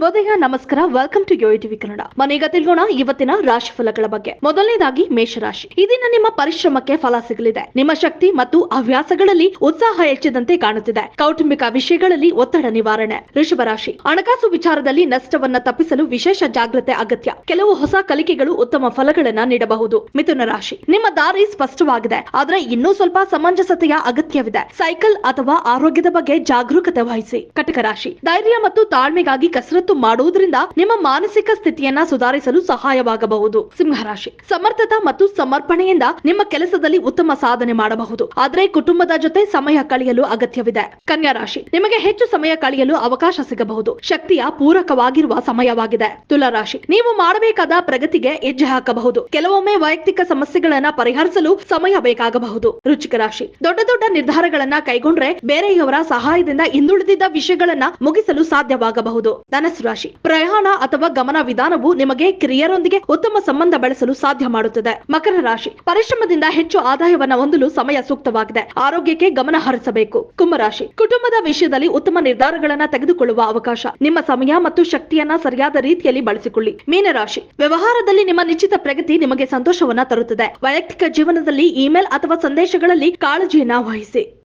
ಶುಭೋದಯ ನಮಸ್ಕಾರ. Welcome to TV Kannada. ಮನೆಗ ತಿಳ್ಕೋಣ ಇವತ್ತಿನ ರಾಶಿ ಫಲಗಳ ಬಗ್ಗೆ. ಮೊದಲನೇದಾಗಿ ಮೇಷರಾಶಿ. ಇದನ್ನ ದಿನ ನಿಮ್ಮ ಪರಿಶ್ರಮಕ್ಕೆ ಫಲ ಸಿಗಲಿದೆ. ನಿಮ್ಮ ಶಕ್ತಿ ಮತ್ತು ಹವ್ಯಾಸಗಳಲ್ಲಿ ಉತ್ಸಾಹ ಹೆಚ್ಚಿದಂತೆ ಕಾಣುತ್ತಿದೆ. ಕೌಟುಂಬಿಕ ವಿಷಯಗಳಲ್ಲಿ ಒತ್ತಡ ನಿವಾರಣೆ. ಋಷಭ ರಾಶಿ. ಹಣಕಾಸು ವಿಚಾರದಲ್ಲಿ ನಷ್ಟವನ್ನ ತಪ್ಪಿಸಲು ವಿಶೇಷ ಜಾಗ್ರತೆ ಅಗತ್ಯ. ಕೆಲವು ಹೊಸ ಕಲಿಕೆಗಳು ಉತ್ತಮ ಫಲಗಳನ್ನ ನೀಡಬಹುದು. ಮಿಥುನ ರಾಶಿ. ನಿಮ್ಮ ದಾರಿ ಸ್ಪಷ್ಟವಾಗಿದೆ. ಆದ್ರೆ ಇನ್ನೂ ಸ್ವಲ್ಪ ಸಮಂಜಸತೆಯ ಅಗತ್ಯವಿದೆ. ಸೈಕಲ್ ಅಥವಾ ಆರೋಗ್ಯದ ಬಗ್ಗೆ ಜಾಗರೂಕತೆ ವಹಿಸಿ. ಕಟಕ ರಾಶಿ. ಧೈರ್ಯ ಮತ್ತು ತಾಳ್ಮೆಗಾಗಿ ಕಸರತ್ತು ಮಾಡುವುದರಿಂದ ನಿಮ್ಮ ಮಾನಸಿಕ ಸ್ಥಿತಿಯನ್ನ ಸುಧಾರಿಸಲು ಸಹಾಯವಾಗಬಹುದು. ಸಿಂಹರಾಶಿ. ಸಮರ್ಥತಾ ಮತ್ತು ಸಮರ್ಪಣೆಯಿಂದ ನಿಮ್ಮ ಕೆಲಸದಲ್ಲಿ ಉತ್ತಮ ಸಾಧನೆ ಮಾಡಬಹುದು. ಆದರೆ ಕುಟುಂಬದ ಜೊತೆ ಸಮಯ ಕಳೆಯಲು ಅಗತ್ಯವಿದೆ. ಕನ್ಯಾ ರಾಶಿ ನಿಮಗೆ ಹೆಚ್ಚು ಸಮಯ ಕಳೆಯಲು ಅವಕಾಶ ಸಿಗಬಹುದು. ಶಕ್ತಿಯ ಪೂರಕವಾಗಿರುವ ಸಮಯವಾಗಿದೆ. ತುಲಾರಾಶಿ. ನೀವು ಮಾಡಬೇಕಾದ ಪ್ರಗತಿಗೆ ಹೆಜ್ಜೆ ಹಾಕಬಹುದು. ಕೆಲವೊಮ್ಮೆ ವೈಯಕ್ತಿಕ ಸಮಸ್ಯೆಗಳನ್ನ ಪರಿಹರಿಸಲು ಸಮಯ ಬೇಕಾಗಬಹುದು. ರುಚಿಕ ರಾಶಿ. ದೊಡ್ಡ ದೊಡ್ಡ ನಿರ್ಧಾರಗಳನ್ನ ಕೈಗೊಂಡ್ರೆ ಬೇರೆಯವರ ಸಹಾಯದಿಂದ ಹಿಂದುಳಿದಿದ್ದ ವಿಷಯಗಳನ್ನ ಮುಗಿಸಲು ಸಾಧ್ಯವಾಗಬಹುದು. ರಾಶಿ. ಪ್ರಯಾಣ ಅಥವಾ ಗಮನ ವಿಧಾನವು ನಿಮಗೆ ಕಿರಿಯರೊಂದಿಗೆ ಉತ್ತಮ ಸಂಬಂಧ ಬೆಳೆಸಲು ಸಾಧ್ಯ ಮಾಡುತ್ತದೆ. ಮಕರ ರಾಶಿ. ಪರಿಶ್ರಮದಿಂದ ಹೆಚ್ಚು ಆದಾಯವನ್ನು ಹೊಂದಲು ಸಮಯ ಸೂಕ್ತವಾಗಿದೆ. ಆರೋಗ್ಯಕ್ಕೆ ಗಮನ ಹರಿಸಬೇಕು. ಕುಂಭರಾಶಿ ಕುಟುಂಬದ ವಿಷಯದಲ್ಲಿ ಉತ್ತಮ ನಿರ್ಧಾರಗಳನ್ನ ತೆಗೆದುಕೊಳ್ಳುವ ಅವಕಾಶ. ನಿಮ್ಮ ಸಮಯ ಮತ್ತು ಶಕ್ತಿಯನ್ನ ಸರಿಯಾದ ರೀತಿಯಲ್ಲಿ ಬಳಸಿಕೊಳ್ಳಿ. ಮೀನರಾಶಿ ವ್ಯವಹಾರದಲ್ಲಿ ನಿಮ್ಮ ನಿಶ್ಚಿತ ಪ್ರಗತಿ ನಿಮಗೆ ಸಂತೋಷವನ್ನ ತರುತ್ತದೆ. ವೈಯಕ್ತಿಕ ಜೀವನದಲ್ಲಿ ಇಮೇಲ್ ಅಥವಾ ಸಂದೇಶಗಳಲ್ಲಿ ಕಾಳಜಿಯನ್ನ ವಹಿಸಿ.